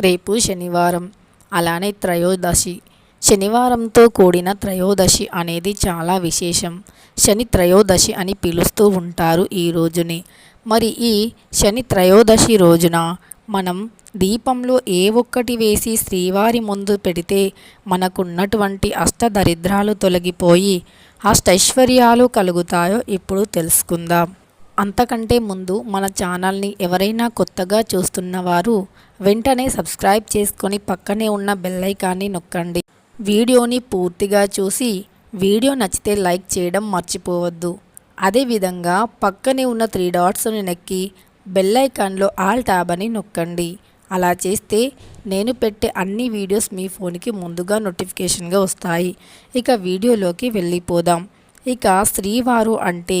రేపు శనివారం. అలానే త్రయోదశి. శనివారంతో కూడిన త్రయోదశి అనేది చాలా విశేషం. శని త్రయోదశి అని పిలుస్తూ ఉంటారు ఈ రోజుని. మరి ఈ శని త్రయోదశి రోజున మనం దీపంలో ఏ ఒక్కటి వేసి శ్రీవారి ముందు పెడితే మనకున్నటువంటి అష్టదరిద్రాలు తొలగిపోయి అష్టైశ్వర్యాలు కలుగుతాయో ఇప్పుడు తెలుసుకుందాం. అంతకంటే ముందు మన ఛానల్ని ఎవరైనా కొత్తగా చూస్తున్నవారు వెంటనే సబ్స్క్రైబ్ చేసుకొని పక్కనే ఉన్న బెల్లైకాన్ని నొక్కండి. వీడియోని పూర్తిగా చూసి వీడియో నచ్చితే లైక్ చేయడం మర్చిపోవద్దు. అదేవిధంగా పక్కనే ఉన్న త్రీ డాట్స్ని నెక్కి బెల్లైకాన్లో ఆల్ ట్యాబ్ అని నొక్కండి. అలా చేస్తే నేను పెట్టే అన్ని వీడియోస్ మీ ఫోన్కి ముందుగా నోటిఫికేషన్గా వస్తాయి. ఇక వీడియోలోకి వెళ్ళిపోదాం. ఇక శ్రీవారు అంటే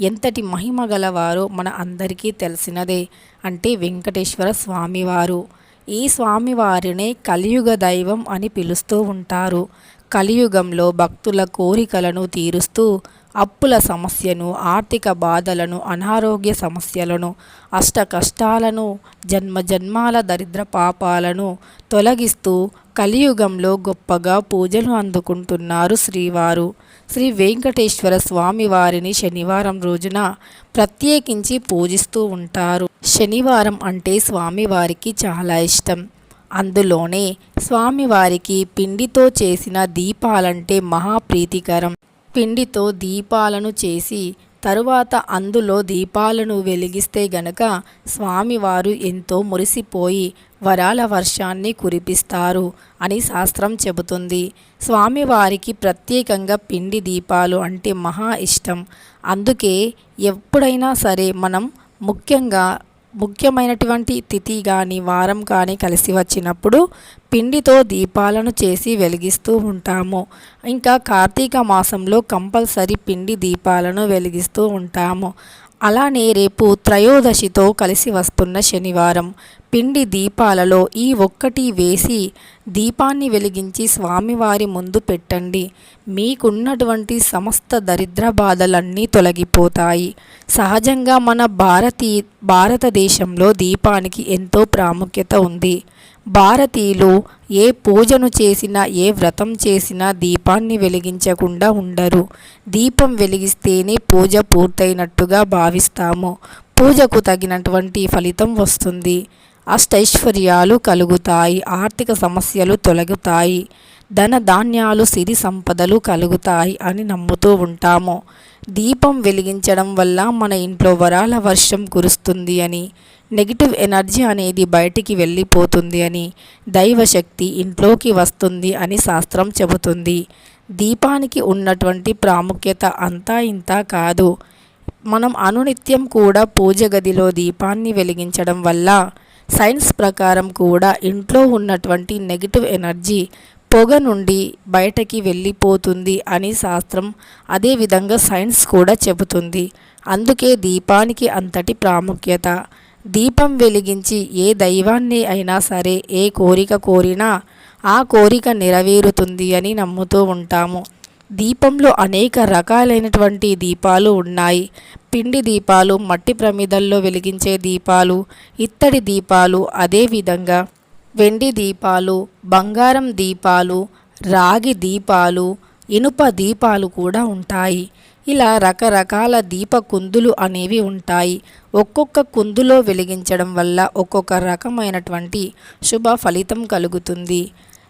ఎంతటి మహిమ గలవారో మన అందరికీ తెలిసినదే అంటే వెంకటేశ్వర స్వామివారు. ఈ స్వామివారినే కలియుగ దైవం అని పిలుస్తూ ఉంటారు. కలియుగంలో భక్తుల కోరికలను తీరుస్తూ అప్పుల సమస్యను ఆర్థిక బాధలను అనారోగ్య సమస్యలను అష్ట కష్టాలను జన్మ జన్మాల దరిద్ర పాపాలను తొలగిస్తూ కలియుగంలో గొప్పగా పూజలు అందుకుంటున్నారు శ్రీవారు. శ్రీ వెంకటేశ్వర స్వామి వారిని శనివారం రోజున ప్రత్యేకించి పూజిస్తూ ఉంటారు. శనివారం అంటే స్వామివారికి చాలా ఇష్టం. అందులోనే స్వామివారికి పిండితో చేసిన దీపాలంటే మహాప్రీతికరం పిండితో దీపాలను చేసి తరువాత అందులో దీపాలను వెలిగిస్తే గనక స్వామివారు ఎంతో మురిసిపోయి వరాల వర్షాన్ని కురిపిస్తారు అని శాస్త్రం చెబుతుంది. స్వామివారికి ప్రత్యేకంగా పిండి దీపాలు అంటే మహా ఇష్టం. అందుకే ఎప్పుడైనా సరే మనం ముఖ్యంగా ముఖ్యమైనటువంటి తిథి కానీ వారం కానీ కలిసి వచ్చినప్పుడు పిండితో దీపాలను చేసి వెలిగిస్తూ ఉంటాము. ఇంకా కార్తీక మాసంలో కంపల్సరీ పిండి దీపాలను వెలిగిస్తూ ఉంటాము. అలానే రేపు త్రయోదశితో కలిసి వస్తున్న శనివారం. పిండి దీపాలలో ఈ ఒక్కటి వేసి దీపాన్ని వెలిగించి స్వామివారి ముందు పెట్టండి. మీకున్నటువంటి సమస్త దరిద్ర బాధలన్నీ తొలగిపోతాయి. సహజంగా మన భారతీ భారతదేశంలో దీపానికి ఎంతో ప్రాముఖ్యత ఉంది. భారతీయులు ఏ పూజను చేసినా ఏ వ్రతం చేసినా దీపాన్ని వెలిగించకుండా ఉండరు. దీపం వెలిగిస్తేనే పూజ పూర్తయినట్టుగా భావిస్తాము. పూజకు తగినటువంటి ఫలితం వస్తుంది. అష్టైశ్వర్యాలు కలుగుతాయి ఆర్థిక సమస్యలు తొలగుతాయి ధన ధాన్యాలు సిరి సంపదలు కలుగుతాయి అని నమ్ముతూ ఉంటాము. దీపం వెలిగించడం వల్ల మన ఇంట్లో వరాల వర్షం కురుస్తుంది అని నెగిటివ్ ఎనర్జీ అనేది బయటికి వెళ్ళిపోతుంది అని దైవశక్తి ఇంట్లోకి వస్తుంది అని శాస్త్రం చెబుతుంది. దీపానికి ఉన్నటువంటి ప్రాముఖ్యత అంతా ఇంత కాదు. మనం అనునిత్యం కూడా పూజ గదిలో దీపాన్ని వెలిగించడం వల్ల సైన్స్ ప్రకారం కూడా ఇంట్లో ఉన్నటువంటి నెగిటివ్ ఎనర్జీ పొగ నుండి బయటకి వెళ్ళిపోతుంది అని శాస్త్రం అదేవిధంగా సైన్స్ కూడా చెబుతుంది. అందుకే దీపానికి అంతటి ప్రాముఖ్యత. దీపం వెలిగించి ఏ దైవాన్ని అయినా సరే ఏ కోరిక కోరినా ఆ కోరిక నెరవేరుతుంది అని నమ్ముతూ ఉంటాము. దీపంలో అనేక రకాలైనటువంటి దీపాలు ఉన్నాయి. పిండి దీపాలు మట్టి ప్రమిదల్లో వెలిగించే దీపాలు ఇత్తడి దీపాలు అదేవిధంగా వెండి దీపాలు బంగారం దీపాలు రాగి దీపాలు ఇనుప దీపాలు కూడా ఉంటాయి. ఇలా రకరకాల దీప కుందులు అనేవి ఉంటాయి. ఒక్కొక్క కుందులో వెలిగించడం వల్ల ఒక్కొక్క రకమైనటువంటి శుభ ఫలితం కలుగుతుంది.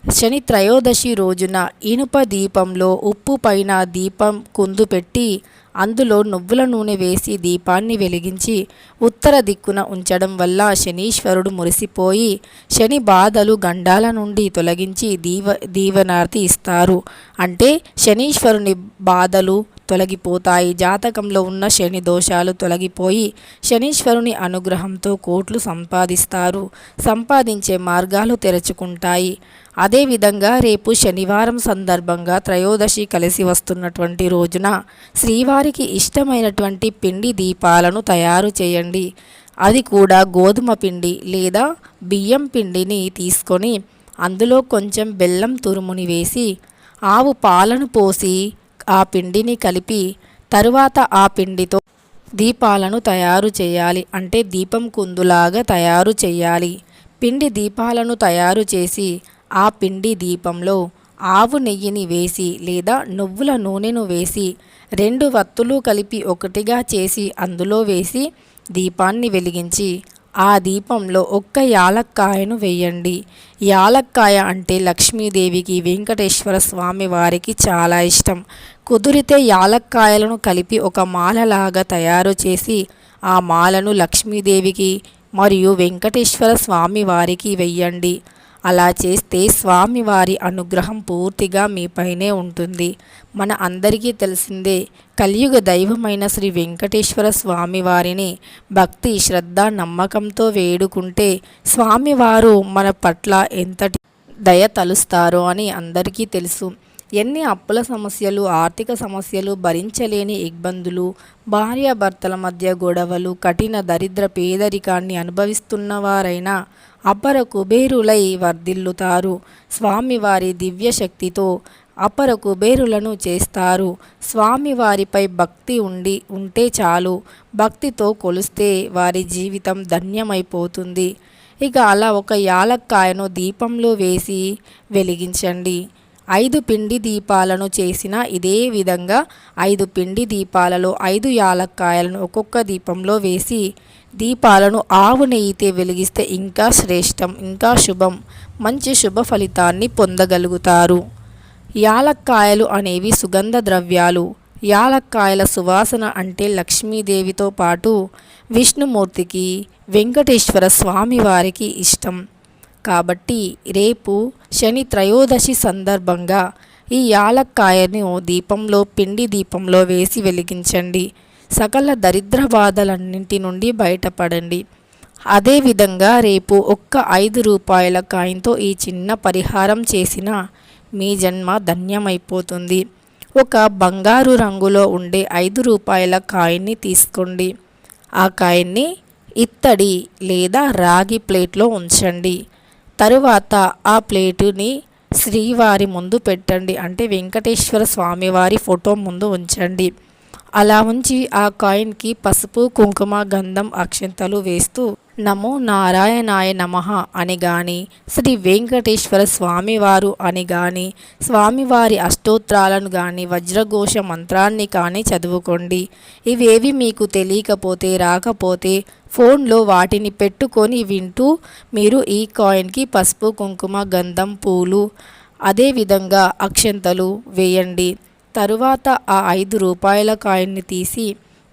శని త్రయోదశి రోజున ఇనుప దీపంలో ఉప్పు పైన దీపం కుందు పెట్టి అందులో నువ్వుల నూనె వేసి దీపాన్ని వెలిగించి ఉత్తర దిక్కున ఉంచడం వల్ల శనీశ్వరుడు మురిసిపోయి శని బాధలు గండాల నుండి తొలగించి దీవ దీవనార్తి ఇస్తారు. అంటే శనీశ్వరుని బాధలు తొలగిపోతాయి. జాతకంలో ఉన్న శని దోషాలు తొలగిపోయి శనీశ్వరుని అనుగ్రహంతో కోట్లు సంపాదిస్తారు. సంపాదించే మార్గాలు తెరుచుకుంటాయి. అదేవిధంగా రేపు శనివారం సందర్భంగా త్రయోదశి కలిసి వస్తున్నటువంటి రోజున శ్రీవారికి ఇష్టమైనటువంటి పిండి దీపాలను తయారు చేయండి. అది కూడా గోధుమ పిండి లేదా బియ్యం పిండిని తీసుకొని అందులో కొంచెం బెల్లం తురుముని వేసి ఆవు పాలను పోసి ఆ పిండిని కలిపి తరువాత ఆ పిండితో దీపాలను తయారు చేయాలి. అంటే దీపం కుందులాగా తయారు చేయాలి. పిండి దీపాలను తయారు చేసి ఆ పిండి దీపంలో ఆవు నెయ్యిని వేసి లేదా నువ్వుల నూనెను వేసి రెండు వత్తులు కలిపి ఒకటిగా చేసి అందులో వేసి దీపాన్ని వెలిగించి ఆ దీపంలో ఒక్క యాలక్కాయను వేయండి. యాలక్కాయ అంటే లక్ష్మీదేవికి వెంకటేశ్వర స్వామి వారికి చాలా ఇష్టం. కుదిరితే యాలక్కాయలను కలిపి ఒక మాలలాగా తయారు చేసి ఆ మాలను లక్ష్మీదేవికి మరియు వెంకటేశ్వర స్వామి వారికి వెయ్యండి అలా చేస్తే స్వామివారి అనుగ్రహం పూర్తిగా మీపైనే ఉంటుంది. మన అందరికీ తెలిసిందే కలియుగ దైవమైన శ్రీ వెంకటేశ్వర స్వామివారిని భక్తి శ్రద్ధ నమ్మకంతో వేడుకుంటే స్వామివారు మన పట్ల ఎంతటి దయ తలుస్తారో అని అందరికీ తెలుసు. ఎన్ని అప్పుల సమస్యలు ఆర్థిక సమస్యలు భరించలేని ఇబ్బందులు భార్యాభర్తల మధ్య గొడవలు కఠిన దరిద్ర పేదరికాన్ని అనుభవిస్తున్నవారైనా అపర కుబేరులై వర్ధిల్లుతారు. స్వామివారి దివ్యశక్తితో అపర కుబేరులను చేస్తారు. స్వామివారిపై భక్తి ఉండి ఉంటే చాలు. భక్తితో కొలిస్తే వారి జీవితం ధన్యమైపోతుంది. ఇక అలా ఒక యాలక్కాయను దీపంలో వేసి వెలిగించండి. ఐదు పిండి దీపాలను చేసిన ఇదే విధంగా ఐదు పిండి దీపాలలో ఐదు యాలక్కాయలను ఒక్కొక్క దీపంలో వేసి దీపాలను ఆవు నెయ్యితే వెలిగిస్తే ఇంకా శ్రేష్టం ఇంకా శుభం మంచి శుభ ఫలితాన్ని పొందగలుగుతారు. యాలక్కాయలు అనేవి సుగంధ ద్రవ్యాలు. యాలక్కాయల సువాసన అంటే లక్ష్మీదేవితో పాటు విష్ణుమూర్తికి వెంకటేశ్వర స్వామి వారికి ఇష్టం. కాబట్టి రేపు శని త్రయోదశి సందర్భంగా ఈ యాలక్కాయను దీపంలో పిండి దీపంలో వేసి వెలిగించండి. సకల దరిద్ర బాధలన్నింటి నుండి బయటపడండి. అదేవిధంగా రేపు ఒక్క ఐదు రూపాయల కాయంతో ఈ చిన్న పరిహారం చేసిన మీ జన్మ ధన్యమైపోతుంది. ఒక బంగారు రంగులో ఉండే ఐదు రూపాయల కాయిన్ని తీసుకోండి. ఆ కాయిన్ని ఇత్తడి లేదా రాగి ప్లేట్లో ఉంచండి. తరువాత ఆ ప్లేటుని శ్రీవారి ముందు పెట్టండి. అంటే వెంకటేశ్వర స్వామివారి ఫోటో ముందు ఉంచండి. అలా ఉంచి ఆ కాయిన్కి పసుపు కుంకుమ గంధం అక్షంతలు వేస్తూ నమో నారాయణాయ నమ అని గాని శ్రీ వెంకటేశ్వర స్వామివారు అని గాని స్వామివారి అష్టోత్రాలను కానీ వజ్రఘోష మంత్రాన్ని కానీ చదువుకోండి. ఇవేవి మీకు తెలియకపోతే రాకపోతే ఫోన్లో వాటిని పెట్టుకొని వింటూ మీరు ఈ కాయిన్కి పసుపు కుంకుమ గంధం పూలు అదేవిధంగా అక్షంతలు వేయండి. తరువాత ఆ ఐదు రూపాయల కాయిన్ని తీసి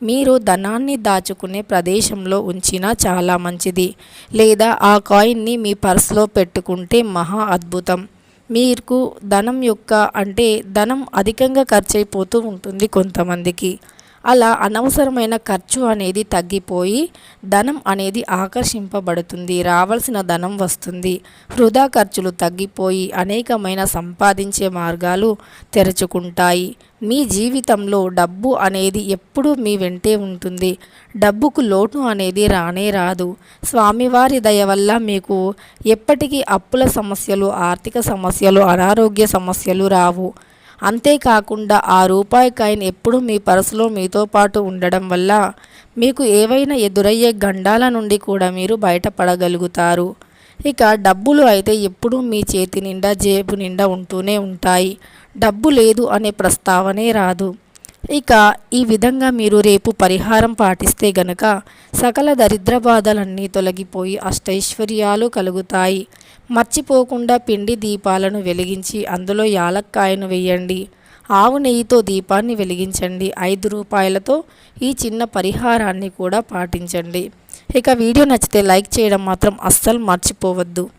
మీరు ధనాన్ని దాచుకునే ప్రదేశంలో ఉంచినా చాలా మంచిది. లేదా ఆ కాయిన్ని మీ పర్స్లో పెట్టుకుంటే మహా అద్భుతం. మీకు ధనం యొక్క అంటే ధనం అధికంగా ఖర్చు అయిపోతూ ఉంటుంది కొంతమందికి. అలా అనవసరమైన ఖర్చు అనేది తగ్గిపోయి ధనం అనేది ఆకర్షింపబడుతుంది రావాల్సిన ధనం వస్తుంది. వృధా ఖర్చులు తగ్గిపోయి అనేకమైన సంపాదించే మార్గాలు తెరచుకుంటాయి. మీ జీవితంలో డబ్బు అనేది ఎప్పుడూ మీ వెంటే ఉంటుంది. డబ్బుకు లోటు అనేది రానే రాదు. స్వామివారి దయ వల్ల మీకు ఎప్పటికీ అప్పుల సమస్యలు ఆర్థిక సమస్యలు అనారోగ్య సమస్యలు రావు. అంతేకాకుండా ఆ రూపాయి కాయిన్ ఎప్పుడూ మీ పర్సులో మీతో పాటు ఉండడం వల్ల మీకు ఏవైనా ఎదురయ్యే గండాల నుండి కూడా మీరు బయటపడగలుగుతారు. ఇక డబ్బులు అయితే ఎప్పుడూ మీ చేతి నిండా జేబు నిండా ఉంటూనే ఉంటాయి. డబ్బు లేదు అనే ప్రస్తావనే రాదు. ఇక ఈ విధంగా మీరు రేపు పరిహారం పాటిస్తే గనక సకల దరిద్ర బాధలన్నీ తొలగిపోయి అష్టైశ్వర్యాలు కలుగుతాయి. మర్చిపోకుండా పిండి దీపాలను వెలిగించి అందులో యాలక్కాయను వేయండి. ఆవు నెయ్యితో దీపాన్ని వెలిగించండి. ఐదు రూపాయలతో ఈ చిన్న పరిహారాన్ని కూడా పాటించండి. ఇక వీడియో నచ్చితే లైక్ చేయడం మాత్రం అస్సలు మర్చిపోవద్దు.